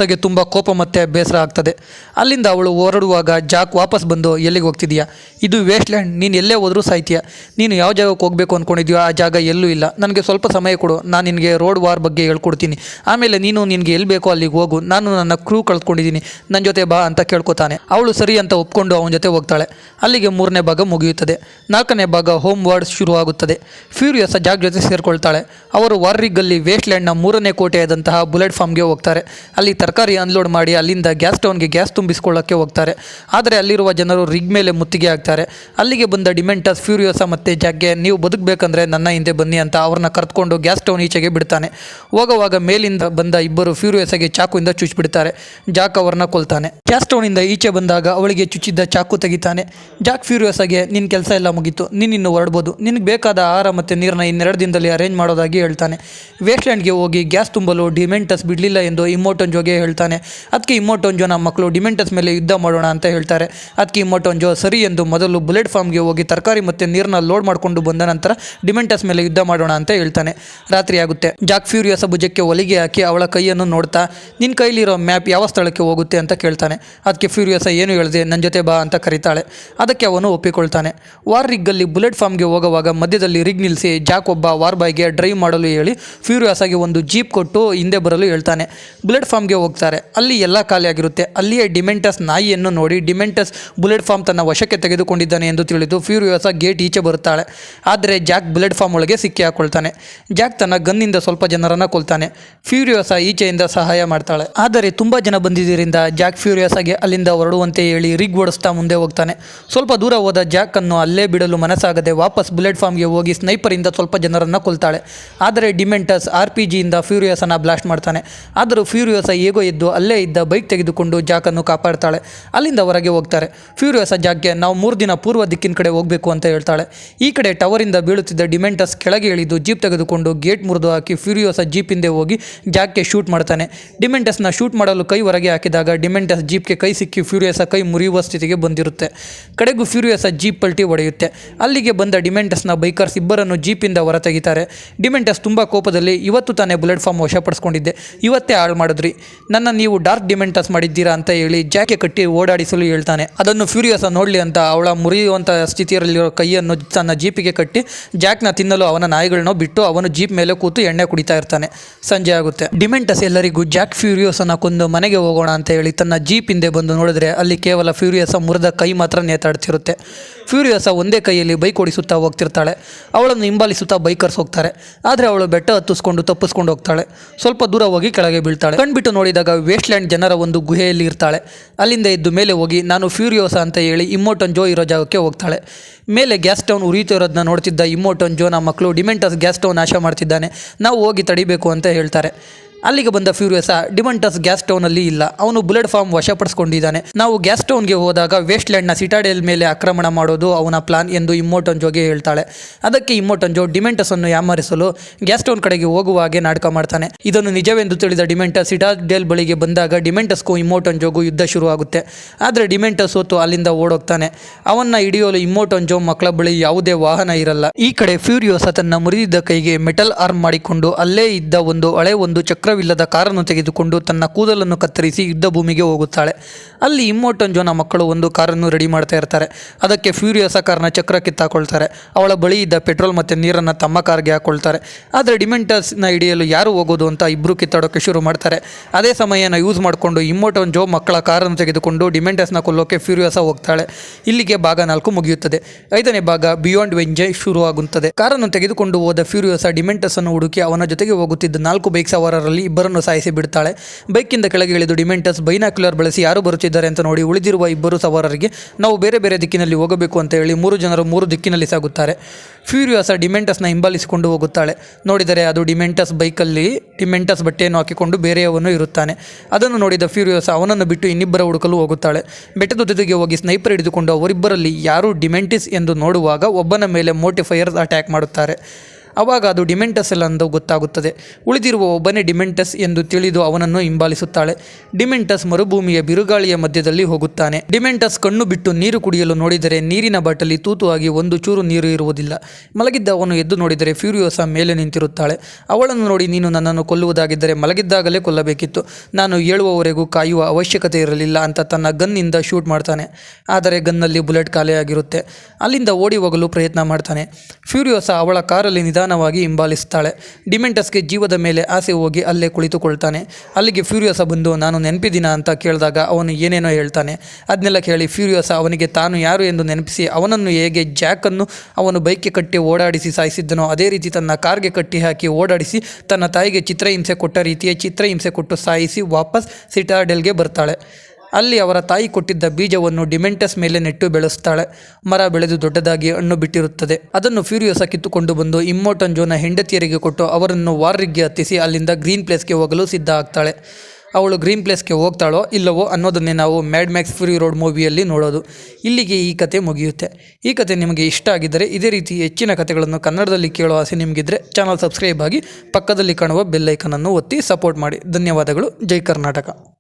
ಆಗಿ ತುಂಬ ಕೋಪ ಮತ್ತು ಬೇಸರ ಆಗ್ತದೆ. ಅಲ್ಲಿಂದ ಅವಳು ಹೊರಡುವಾಗ ಜಾಕ್ ವಾಪಸ್ ಬಂದು ಎಲ್ಲಿಗೆ ಹೋಗ್ತಿದ್ಯಾ? ಇದು ವೇಸ್ಟ್ಲ್ಯಾಂಡ್ ನೀನು ಎಲ್ಲೇ ಹೋದರೂ ಸಾಯ್ತೀಯ? ನೀನು ಯಾವ ಜಾಗಕ್ಕೆ ಹೋಗಬೇಕು ಅಂದ್ಕೊಂಡಿದ್ಯೋ ಆ ಜಾಗ ಎಲ್ಲೂ ಇಲ್ಲ. ನನಗೆ ಸ್ವಲ್ಪ ಸಮಯ ಕೊಡು. ನಾನು ನಿನಗೆ ರೋಡ್ ವಾರ್ ಬಗ್ಗೆ ಹೇಳ್ಕೊಡ್ತೀನಿ. ಆಮೇಲೆ ನೀನು ನಿನಗೆ ಎಲ್ಲಿ ಬೇಕೋ ಅಲ್ಲಿಗೆ ಹೋಗು. ನಾನು ನನ್ನ ಕ್ರೂ ಕಳ್ಕೊಂಡಿದ್ದೀನಿ ನನ್ನ ಜೊತೆ ಬಾ ಅಂತ ಕೇಳ್ಕೊತಾನೆ. ಅವಳು ಸರಿ ಅಂತ ಒಪ್ಕೊಂಡು ಅವನ ಜೊತೆ ಹೋಗ್ತಾಳೆ. ಅಲ್ಲಿಗೆ ಮೂರನೇ ಭಾಗ ಮುಗಿಯುತ್ತದೆ. ನಾಲ್ಕನೇ ಭಾಗ ಹೋಮ್ ವಾರ್ಡ್ ಶುರುವಾಗುತ್ತದೆ. ಫ್ಯೂರಿಯಸ್ ಜಾಗ್ ಜೊತೆ ಸೇರಿಕೊಳ್ತಾಳೆ. ಅವರು ವಾರ್ರಿಗಲ್ಲಿ ವೇಸ್ಟ್ಲ್ಯಾಂಡ್ನ ಮೂರನೇ ಕೋಟೆಯಾದಂತಹ ಬುಲೆಟ್ ಫಾರ್ಮ್ಗೆ ಹೋಗ್ತಾರೆ. ಅಲ್ಲಿ ತರಕಾರಿ ಅನ್ಲೋಡ್ ಮಾಡಿ ಅಲ್ಲಿಂದ ಗ್ಯಾಸ್ ಟೌನ್ಗೆ ಗ್ಯಾಸ್ ತುಂಬಿಸ್ಕೊಳ್ಳೋಕ್ಕೆ ಹೋಗ್ತಾರೆ. ಆದರೆ ಅಲ್ಲಿರುವ ಜನರು ರಿಗ್ ಮೇಲೆ ಮುತ್ತಿಗೆ ಆಗ್ತಾರೆ ಅಲ್ಲಿಗೆ ಬಂದ ಡಿಮೆಂಟಸ್, ಫ್ಯೂರಿಯೋಸ ಮತ್ತು ಜಾಗ್ಗೆ, ನೀವು ಬದುಕಬೇಕಂದ್ರೆ ನನ್ನ ಹಿಂದೆ ಬನ್ನಿ ಅಂತ ಅವ್ರನ್ನ ಕರೆದುಕೊಂಡು ಗ್ಯಾಸ್ ಟೌನ್ ಈಚೆಗೆ ಬಿಡ್ತಾನೆ. ಹೋಗುವಾಗ ಮೇಲಿಂದ ಬಂದ ಇಬ್ಬರು ಫ್ಯೂರಿಯಸ್ಗೆ ಚಾಕುವಿಂದ ಚುಚ್ಚಿಬಿಡ್ತಾರೆ ಜಾಕ್ ಅವರನ್ನ ಕೊಲ್ತಾನೆ. ಗ್ಯಾಸ್ ಟೌನಿಂದ ಈಚೆ ಬಂದಾಗ ಅವಳಿಗೆ ಚುಚ್ಚಿ ಚುಚ್ಚಿದ್ದ ಚಾಕು ತೆಗಿತಾನೆ. ಜಾಕ್ ಫ್ಯೂರಿಯಸ್ ಆಗಿ ನಿನ್ನ ಕೆಲಸ ಎಲ್ಲ ಮುಗೀತು. ನೀನಿನ್ನು ಹೊರಡ್ಬೋದು. ನಿನಗೆ ಬೇಕಾದ ಆಹಾರ ಮತ್ತು ನೀರನ್ನ ಇನ್ನೆರಡು ದಿನದಲ್ಲಿ ಅರೇಂಜ್ ಮಾಡೋದಾಗಿ ಹೇಳ್ತಾನೆ. ವೇಸ್ಟ್ಲ್ಯಾಂಡ್ಗೆ ಹೋಗಿ ಗ್ಯಾಸ್ ತುಂಬಲು ಡಿಮೆಂಟಸ್ ಬಿಡಲಿಲ್ಲ ಎಂದು ಇಮ್ಮೋಟೊಂಜೋಗೆ ಹೇಳ್ತಾನೆ. ಅದಕ್ಕೆ ನಮ್ಮ ಮಕ್ಕಳು ಡಿಮೆಂಟಸ್ ಮೇಲೆ ಯುದ್ಧ ಮಾಡೋಣ ಅಂತ ಹೇಳ್ತಾರೆ. ಅದಕ್ಕೆ ಇಮ್ಮೋಟೊಂಜೋ ಸರಿ ಎಂದು ಮೊದಲು ಬುಲೆಟ್ ಫಾರ್ಮ್ಗೆ ಹೋಗಿ ತರಕಾರಿ ಮತ್ತು ನೀರನ್ನ ಲೋಡ್ ಮಾಡಿಕೊಂಡು ಬಂದ ನಂತರ ಡಿಮೆಂಟಸ್ ಮೇಲೆ ಯುದ್ಧ ಮಾಡೋಣ ಅಂತ ಹೇಳ್ತಾನೆ. ರಾತ್ರಿ ಆಗುತ್ತೆ. ಜಾಕ್ ಫ್ಯೂರಿಯಸ್ ಭುಜಕ್ಕೆ ಹೊಲಿಗೆ ಹಾಕಿ ಅವಳ ಕೈಯನ್ನು ನೋಡ್ತಾ ನಿನ್ನ ಕೈಲಿರೋ ಮ್ಯಾಪ್ ಯಾವ ಸ್ಥಳಕ್ಕೆ ಹೋಗುತ್ತೆ? ಅಂತ ಕೇಳ್ತಾನೆ. ಅದಕ್ಕೆ ಫ್ಯೂರಿಯಸ್, ಏನು ಹೇಳಿದೆ? ನನ್ನ ಜೊತೆ ಬಾ ಅಂತ ಕರೀತಾಳೆ. ಅದಕ್ಕೆ ಅವನು ಒಪ್ಪಿಕೊಳ್ತಾನೆ. ವಾರ್ ರಿಗ್ಗಲ್ಲಿ ಬುಲೆಟ್ ಫಾರ್ಮ್ಗೆ ಹೋಗುವಾಗ ಮಧ್ಯದಲ್ಲಿ ರಿಗ್ ನಿಲ್ಲಿಸಿ ಜಾಕ್ ಒಬ್ಬ ವಾರ್ ಬಾಯ್ಗೆ ಡ್ರೈವ್ ಮಾಡಲು ಹೇಳಿ ಫ್ಯೂರಿಯಸ್ ಆಗಿ ಒಂದು ಜೀಪ್ ಕೊಟ್ಟು ಹಿಂದೆ ಬರಲು ಹೇಳ್ತಾನೆ. ಬುಲೆಟ್ ಫಾರ್ಮ್ಗೆ ಹೋಗ್ತಾರೆ. ಅಲ್ಲಿ ಎಲ್ಲ ಖಾಲಿಯಾಗಿರುತ್ತೆ. ಅಲ್ಲಿಯೇ ಡಿಮೆಂಟಸ್ ನಾಯಿಯನ್ನು ನೋಡಿ ಡಿಮೆಂಟಸ್ ಬುಲೆಟ್ ಫಾರ್ಮ್ ತನ್ನ ವಶಕ್ಕೆ ತೆಗೆದುಕೊಂಡಿದ್ದಾನೆ ಎಂದು ತಿಳಿದು ಫ್ಯೂರಿಯಸ್ ಗೇಟ್ ಈಚೆ ಬರುತ್ತಾಳೆ. ಆದರೆ ಜಾಕ್ ಬುಲೆಟ್ ಫಾರ್ಮ್ ಒಳಗೆ ಸಿಕ್ಕಿ ಹಾಕೊಳ್ತಾನೆ. ಜಾಕ್ ತನ್ನ ಗನ್ನಿಂದ ಸ್ವಲ್ಪ ಜನರನ್ನು ಕೊಲ್ತಾನೆ. ಫ್ಯೂರಿಯಸ್ ಈಚೆಯಿಂದ ಸಹಾಯ ಮಾಡ್ತಾಳೆ. ಆದರೆ ತುಂಬ ಜನ ಬಂದಿದ್ದರಿಂದ ಜಾಕ್ ಫ್ಯೂರಿಯಸ್ ಆಗಿ ಅಲ್ಲಿಂದ ಹೊರಡುವಂತೆ ಹೇಳಿ ರಿಗ್ ಓಡಿಸ್ತಾ ಮುಂದೆ ಹೋಗ್ತಾನೆ. ಸ್ವಲ್ಪ ದೂರ ಹೋದ ಜಾಕ್ ಅನ್ನು ಅಲ್ಲೇ ಬಿಡಲು ಮನಸ್ಸಾಗದೆ ವಾಪಸ್ ಬುಲೆಟ್ ಫಾರ್ಮ್ಗೆ ಹೋಗಿ ಸ್ನೈಪರಿಂದ ಸ್ವಲ್ಪ ಜನರನ್ನು ಕೊಲ್ತಾಳೆ. ಆದರೆ ಡಿಮೆಂಟಸ್ ಆರ್ ಪಿ ಜಿಯಿಂದ ಫ್ಯೂರಿಯಸನ್ನು ಬ್ಲಾಸ್ಟ್ ಮಾಡ್ತಾನೆ. ಆದರೂ ಫ್ಯೂರಿಯಸ ಹೇಗೋ ಎದ್ದು ಅಲ್ಲೇ ಇದ್ದ ಬೈಕ್ ತೆಗೆದುಕೊಂಡು ಜಾಕನ್ನು ಕಾಪಾಡ್ತಾಳೆ. ಅಲ್ಲಿಂದ ಹೊರಗೆ ಹೋಗ್ತಾರೆ. ಫ್ಯೂರಿಯಸ ಜಾಕ್ಗೆ ನಾವು ಮೂರು ದಿನ ಪೂರ್ವ ದಿಕ್ಕಿನ ಕಡೆ ಹೋಗಬೇಕು ಅಂತ ಹೇಳ್ತಾಳೆ. ಈ ಕಡೆ ಟವರಿಂದ ಬೀಳುತ್ತಿದ್ದ ಡಿಮೆಂಟಸ್ ಕೆಳಗೆ ಇಳಿದು ಜೀಪ್ ತೆಗೆದುಕೊಂಡು ಗೇಟ್ ಮುರಿದು ಹಾಕಿ ಫ್ಯೂರಿಯಸ ಜೀಪ್ ಹಿಂದೆ ಹೋಗಿ ಜಾಕ್ಗೆ ಶೂಟ್ ಮಾಡ್ತಾನೆ. ಡಿಮೆಂಟಸ್ನ ಶೂಟ್ ಮಾಡಲು ಕೈ ಹೊರಗೆ ಹಾಕಿದಾಗ ಡಿಮೆಂಟಸ್ ಜೀಪ್ಗೆ ಕೈ ಸಿಕ್ಕಿ ಫ್ಯೂರಿಯಸ ಕೈ ಮುರಿಯುವ ಸ್ಥಿತಿಗೆ ಬಂದಿರುತ್ತೆ. ಕಡೆಗೂ ಫ್ಯೂರಿಯಸ್ ಜೀಪ್ ಪಲ್ಟಿ ಹೊಡೆಯುತ್ತೆ. ಅಲ್ಲಿಗೆ ಬಂದ ಡಿಮೆಂಟಸ್ನ ಬೈಕರ್ಸ್ ಇಬ್ಬರನ್ನು ಜೀಪಿಂದ ಹೊರತೆಗಿತಾರೆ ಡಿಮೆಂಟಸ್ ತುಂಬ ಕೋಪದಲ್ಲಿ ಇವತ್ತು ತಾನೇ ಬುಲೆಟ್ ಫಾರ್ಮ್ ವಶಪಡಿಸ್ಕೊಂಡಿದ್ದೆ. ಇವತ್ತೇ ಹಾಳು ಮಾಡಿದ್ರಿ. ನನ್ನ ನೀವು ಡಾರ್ಕ್ ಡಿಮೆಂಟಸ್ ಮಾಡಿದ್ದೀರಾ ಅಂತ ಹೇಳಿ ಜಾಕೆ ಕಟ್ಟಿ ಓಡಾಡಿಸಲು ಹೇಳ್ತಾನೆ. ಅದನ್ನು ಫ್ಯೂರಿಯಸ್ ನೋಡಲಿ ಅಂತ ಅವಳ ಮುರಿಯುವಂಥ ಸ್ಥಿತಿಯಲ್ಲಿರೋ ಕೈಯನ್ನು ತನ್ನ ಜೀಪಿಗೆ ಕಟ್ಟಿ ಜಾಕ್ನ ತಿನ್ನಲು ಅವನ ನಾಯಿಗಳನ್ನೋ ಬಿಟ್ಟು ಅವನು ಜೀಪ್ ಮೇಲೆ ಕೂತು ಎಣ್ಣೆ ಕುಡಿತಾ ಇರ್ತಾನೆ. ಸಂಜೆ ಆಗುತ್ತೆ. ಡಿಮೆಂಟಸ್ ಎಲ್ಲರಿಗೂ ಜಾಕ್ ಫ್ಯೂರಿಯಸ್ ಅನ್ನ ಕೊಂದು ಮನೆಗೆ ಹೋಗೋಣ ಅಂತ ಹೇಳಿ ತನ್ನ ಜೀಪ್ ಹಿಂದೆ ಬಂದು ನೋಡಿದ್ರೆ ಅಲ್ಲಿ ಕೇವಲ ಫ್ಯೂರಿಯಸ ಮುರಿದ ಕೈ ಮಾತ್ರ ನೇತಾಡ್ತಿರುತ್ತೆ. ಫ್ಯೂರಿಯಸ ಒಂದೇ ಕೈಯಲ್ಲಿ ಬೈಕ್ ಓಡಿಸುತ್ತಾ ಹೋಗ್ತಿರ್ತಾಳೆ. ಅವಳನ್ನು ಹಿಂಬಾಲಿಸುತ್ತಾ ಬೈಕರ್ಸ್ ಹೋಗ್ತಾರೆ. ಆದರೆ ಅವಳು ಬೆಟ್ಟ ಹತ್ತಿಸ್ಕೊಂಡು ತಪ್ಪಿಸ್ಕೊಂಡು ಹೋಗ್ತಾಳೆ. ಸ್ವಲ್ಪ ದೂರ ಹೋಗಿ ಕೆಳಗೆ ಬೀಳ್ತಾಳೆ. ಕಣ್ಬಿಟ್ಟು ನೋಡಿದಾಗ ವೇಸ್ಟ್ಲ್ಯಾಂಡ್ ಜನರ ಒಂದು ಗುಹೆಯಲ್ಲಿ ಇರ್ತಾಳೆ. ಅಲ್ಲಿಂದ ಇದ್ದು ಮೇಲೆ ಹೋಗಿ ನಾನು ಫ್ಯೂರಿಯೋಸ ಅಂತ ಹೇಳಿ ಇಮ್ಮೋಟನ್ ಜೋ ಇರೋ ಜಾಗಕ್ಕೆ ಹೋಗ್ತಾಳೆ. ಮೇಲೆ ಗ್ಯಾಸ್ ಸ್ಟೌನ್ ಉರಿಯುತ್ತಿರೋದನ್ನ ನೋಡ್ತಿದ್ದ ಇಮ್ಮೋಟನ್ ಜೋನ ಮಕ್ಕಳು ಡಿಮೆಂಟಸ್ ಗ್ಯಾಸ್ ಸ್ಟೌನ್ ನಾಶ ಮಾಡ್ತಿದ್ದಾನೆ. ನಾವು ಹೋಗಿ ತಡಿಬೇಕು ಅಂತ ಹೇಳ್ತಾರೆ. ಅಲ್ಲಿಗೆ ಬಂದ ಫ್ಯೂರಿಯಸ ಡಿಮಂಟಸ್ ಗ್ಯಾಸ್ ಟೌನಲ್ಲಿ ಇಲ್ಲ. ಅವನು ಬುಲೆಟ್ ಫಾರ್ಮ್ ವಶಪಡಿಸ್ಕೊಂಡಿದ್ದಾನೆ. ನಾವು ಗ್ಯಾಸ್ ಟೌನ್ಗೆ ಹೋದಾಗ ನ ಸಿಟಾಡೆಲ್ ಮೇಲೆ ಆಕ್ರಮಣ ಮಾಡೋದು ಅವನ ಪ್ಲಾನ್ ಎಂದು ಇಮ್ಮೋಟಂಜೋಗೆ ಹೇಳ್ತಾಳೆ. ಅದಕ್ಕೆ ಇಮ್ಮೋಟಂಜೋ ಡಿಮೆಂಟಸ್ ಅನ್ನು ಯಾಮರಿಸಲು ಗ್ಯಾಸ್ ಟೌನ್ ಕಡೆಗೆ ಹೋಗುವ ಹಾಗೆ ನಾಟಕ ಮಾಡ್ತಾನೆ. ಇದನ್ನು ನಿಜವೆಂದು ತಿಳಿದ ಡಿಮೆಂಟಸ್ ಸಿಟಾಡೆಲ್ ಬಳಿಗೆ ಬಂದಾಗ ಡಿಮೆಂಟಸ್ಗೂ ಇಮ್ಮೋಟಂಜೋಗೂ ಯುದ್ಧ ಶುರುವಾಗುತ್ತೆ. ಆದರೆ ಡಿಮೆಂಟಸ್ ಹೊತ್ತು ಅಲ್ಲಿಂದ ಓಡೋಗ್ತಾನೆ. ಅವನ್ನ ಹಿಡಿಯಲು ಇಮ್ಮೋಟಂಜೋ ಮಕ್ಕಳ ಬಳಿ ಯಾವುದೇ ವಾಹನ ಇರಲ್ಲ. ಈ ಕಡೆ ಫ್ಯೂರಿಯೋಸ ತನ್ನ ಮುರಿದಿದ್ದ ಕೈಗೆ ಮೆಟಲ್ ಆರ್ಮ್ ಮಾಡಿಕೊಂಡು ಅಲ್ಲೇ ಇದ್ದ ಒಂದು ಹಳೆ ಒಂದು ಚಕ್ರವಿಲ್ಲದ ಕಾರನ್ನು ತೆಗೆದುಕೊಂಡು ತನ್ನ ಕೂದಲನ್ನು ಕತ್ತರಿಸಿ ಯುದ್ಧ ಭೂಮಿಗೆ ಹೋಗುತ್ತಾಳೆ. ಅಲ್ಲಿ ಇಮ್ಮೋಟಂಜೋನ ಮಕ್ಕಳು ಒಂದು ಕಾರನ್ನು ರೆಡಿ ಮಾಡ್ತಾ ಇರ್ತಾರೆ. ಅದಕ್ಕೆ ಫ್ಯೂರಿಯಸ್ ಕಾರ್ನ ಚಕ್ರ ಕಿತ್ತಾಕೊಳ್ತಾರೆ. ಅವಳ ಬಳಿ ಇದ್ದ ಪೆಟ್ರೋಲ್ ಮತ್ತು ನೀರನ್ನು ತಮ್ಮ ಕಾರ್ಗೆ ಹಾಕೊಳ್ತಾರೆ. ಆದರೆ ಡಿಮೆಂಟಸ್ನ ಹಿಡಿಯಲು ಯಾರು ಹೋಗೋದು ಅಂತ ಇಬ್ಬರು ಕಿತ್ತಾಡೋಕ್ಕೆ ಶುರು ಮಾಡ್ತಾರೆ. ಅದೇ ಸಮಯನ ಯೂಸ್ ಮಾಡಿಕೊಂಡು ಇಮ್ಮೋಟೊಂಜೋ ಮಕ್ಕಳ ಕಾರನ್ನು ತೆಗೆದುಕೊಂಡು ಡಿಮೆಂಟಸ್ನ ಕೊಲ್ಲೋಕೆ ಫ್ಯೂರಿಯಸ ಹೋಗ್ತಾಳೆ. ಇಲ್ಲಿಗೆ ಭಾಗ ನಾಲ್ಕು ಮುಗಿಯುತ್ತದೆ. ಐದನೇ ಭಾಗ ಬಿಯಾಂಡ್ ವೆಂಜೆ ಶುರುವಾಗುತ್ತದೆ. ಕಾರನ್ನು ತೆಗೆದುಕೊಂಡು ಹೋದ ಫ್ಯೂರಿಯಸ ಡಿಮೆಂಟಸ್ ಅನ್ನು ಹುಡುಕಿ ಅವನ ಜೊತೆಗೆ ಹೋಗುತ್ತಿದ್ದ ನಾಲ್ಕು ಬೈಕ್ ಸವಾರರಲ್ಲಿ ಇಬ್ಬರನ್ನು ಸಾಯಿಸಿ ಬಿಡುತ್ತಾಳೆ ಬೈಕಿಂದ ಕೆಳಗೆ ಇಳಿದು ಡಿಮೆಂಟಸ್ ಬೈನಾಕ್ಯುಲರ್ ಬಳಸಿ ಯಾರು ಬರುತ್ತಿದ್ದಾರೆ ಅಂತ ನೋಡಿ ಉಳಿದಿರುವ ಇಬ್ಬರು ಸವಾರರಿಗೆ ನಾವು ಬೇರೆ ಬೇರೆ ದಿಕ್ಕಿನಲ್ಲಿ ಹೋಗಬೇಕು ಅಂತ ಹೇಳಿ ಮೂರು ಜನರು ಮೂರು ದಿಕ್ಕಿನಲ್ಲಿ ಸಾಗುತ್ತಾರೆ. ಫ್ಯೂರಿಯಸ ಡಿಮೆಂಟಸ್ನ ಹಿಂಬಾಲಿಸಿಕೊಂಡು ಹೋಗುತ್ತಾಳೆ. ನೋಡಿದರೆ ಅದು ಡಿಮೆಂಟಸ್ ಬೈಕಲ್ಲಿ ಡಿಮೆಂಟಸ್ ಬಟ್ಟೆಯನ್ನು ಹಾಕಿಕೊಂಡು ಬೇರೆಯವನು ಇರುತ್ತಾನೆ. ಅದನ್ನು ನೋಡಿದ ಫ್ಯೂರಿಯಾಸ ಅವನನ್ನು ಬಿಟ್ಟು ಇನ್ನಿಬ್ಬರ ಹುಡುಕಲು ಹೋಗುತ್ತಾಳೆ. ಬೆಟ್ಟದ ಜೊತೆಗೆ ಹೋಗಿ ಸ್ನೈಪರ್ ಹಿಡಿದುಕೊಂಡು ಅವರಿಬ್ಬರಲ್ಲಿ ಯಾರು ಡಿಮೆಂಟಿಸ್ ಎಂದು ನೋಡುವಾಗ ಒಬ್ಬನ ಮೇಲೆ ಮೋಟಿಫೈಯರ್ಸ್ ಅಟ್ಯಾಕ್ ಮಾಡುತ್ತಾರೆ. ಆವಾಗ ಅದು ಡಿಮೆಂಟಸ್ ಎಂದು ಗೊತ್ತಾಗುತ್ತದೆ. ಉಳಿದಿರುವ ಒಬ್ಬನೇ ಡಿಮೆಂಟಸ್ ಎಂದು ತಿಳಿದು ಅವನನ್ನು ಹಿಂಬಾಲಿಸುತ್ತಾಳೆ. ಡಿಮೆಂಟಸ್ ಮರುಭೂಮಿಯ ಬಿರುಗಾಳಿಯ ಮಧ್ಯದಲ್ಲಿ ಹೋಗುತ್ತಾನೆ. ಡಿಮೆಂಟಸ್ ಕಣ್ಣು ಬಿಟ್ಟು ನೀರು ಕುಡಿಯಲು ನೋಡಿದರೆ ನೀರಿನ ಬಾಟಲಿ ತೂತು ಆಗಿ ಒಂದು ಚೂರು ನೀರು ಇರುವುದಿಲ್ಲ. ಮಲಗಿದ್ದ ಅವನು ಎದ್ದು ನೋಡಿದರೆ ಫ್ಯೂರಿಯೋಸ ಮೇಲೆ ನಿಂತಿರುತ್ತಾಳೆ. ಅವಳನ್ನು ನೋಡಿ ನೀನು ನನ್ನನ್ನು ಕೊಲ್ಲುವುದಾಗಿದ್ದರೆ ಮಲಗಿದ್ದಾಗಲೇ ಕೊಲ್ಲಬೇಕಿತ್ತು. ನಾನು ಏಳುವವರೆಗೂ ಕಾಯುವ ಅವಶ್ಯಕತೆ ಇರಲಿಲ್ಲ ಅಂತ ತನ್ನ ಗನ್ನಿಂದ ಶೂಟ್ ಮಾಡ್ತಾನೆ. ಆದರೆ ಗನ್ನಲ್ಲಿ ಬುಲೆಟ್ ಖಾಲಿಯಾಗಿರುತ್ತೆ. ಅಲ್ಲಿಂದ ಓಡಿ ಹೋಗಲು ಪ್ರಯತ್ನ ಮಾಡ್ತಾನೆ. ಫ್ಯೂರಿಯೋಸ ಅವಳ ಕಾರಲ್ಲಿ ನಿಧಾನವಾಗಿ ಹಿಂಬಾಲಿಸ್ತಾಳೆ. ಡಿಮೆಂಟಸ್ಗೆ ಜೀವದ ಮೇಲೆ ಆಸೆ ಹೋಗಿ ಅಲ್ಲೇ ಕುಳಿತುಕೊಳ್ತಾನೆ. ಅಲ್ಲಿಗೆ ಫ್ಯೂರಿಯೋಸ ಬಂದು, ನಾನು ನೆನಪಿದ್ದೀನ? ಅಂತ ಕೇಳಿದಾಗ ಅವನು ಏನೇನೋ ಹೇಳ್ತಾನೆ. ಅದನ್ನೆಲ್ಲ ಕೇಳಿ ಫ್ಯೂರಿಯೋಸ ಅವನಿಗೆ, ತಾನು ಯಾರು ಎಂದು ನೆನಪಿಸಿ, ಅವನನ್ನು ಹೇಗೆ ಜಾಕನ್ನು ಅವನು ಬೈಕ್ಗೆ ಕಟ್ಟಿ ಓಡಾಡಿಸಿ ಸಾಯಿಸಿದ್ದನೋ, ಅದೇ ರೀತಿ ತನ್ನ ಕಾರ್ಗೆ ಕಟ್ಟಿ ಹಾಕಿ ಓಡಾಡಿಸಿ ತನ್ನ ತಾಯಿಗೆ ಚಿತ್ರಹಿಂಸೆ ಕೊಟ್ಟ ರೀತಿಯ ಚಿತ್ರಹಿಂಸೆ ಕೊಟ್ಟು ಸಾಯಿಸಿ ವಾಪಸ್ ಸಿಟಾಡೆಲ್ಗೆ ಬರ್ತಾಳೆ. ಅಲ್ಲಿ ಅವರ ತಾಯಿ ಕೊಟ್ಟಿದ್ದ ಬೀಜವನ್ನು ಡಿಮೆಂಟಸ್ ಮೇಲೆ ನೆಟ್ಟು ಬೆಳೆಸ್ತಾಳೆ. ಮರ ಬೆಳೆದು ದೊಡ್ಡದಾಗಿ ಹಣ್ಣು ಬಿಟ್ಟಿರುತ್ತದೆ. ಅದನ್ನು ಫ್ಯೂರಿಯೋಸ ಕಿತ್ತುಕೊಂಡು ಬಂದು ಇಮ್ಮೋಟಂಜೋನ ಹೆಂಡತಿಯರಿಗೆ ಕೊಟ್ಟು ಅವರನ್ನು ವಾರ್ರಿಗೆ ಹತ್ತಿಸಿ ಅಲ್ಲಿಂದ ಗ್ರೀನ್ ಪ್ಲೇಸ್ಗೆ ಹೋಗಲು ಸಿದ್ಧ ಆಗ್ತಾಳೆ. ಅವಳು ಗ್ರೀನ್ ಪ್ಲೇಸ್ಗೆ ಹೋಗ್ತಾಳೋ ಇಲ್ಲವೋ ಅನ್ನೋದನ್ನೇ ನಾವು ಮ್ಯಾಡ್ ಮ್ಯಾಕ್ಸ್ ಫ್ಯೂರಿ ರೋಡ್ ಮೂವಿಯಲ್ಲಿ ನೋಡೋದು. ಇಲ್ಲಿಗೆ ಈ ಕತೆ ಮುಗಿಯುತ್ತೆ. ಈ ಕತೆ ನಿಮಗೆ ಇಷ್ಟ ಆಗಿದ್ದರೆ ಇದೇ ರೀತಿ ಹೆಚ್ಚಿನ ಕತೆಗಳನ್ನು ಕನ್ನಡದಲ್ಲಿ ಕೇಳೋ ಆಸೆ ನಿಮಗಿದ್ರೆ ಚಾನಲ್ ಸಬ್ಸ್ಕ್ರೈಬ್ ಆಗಿ ಪಕ್ಕದಲ್ಲಿ ಕಾಣುವ ಬೆಲ್ಲೈಕನನ್ನು ಒತ್ತಿ ಸಪೋರ್ಟ್ ಮಾಡಿ. ಧನ್ಯವಾದಗಳು. ಜೈ ಕರ್ನಾಟಕ.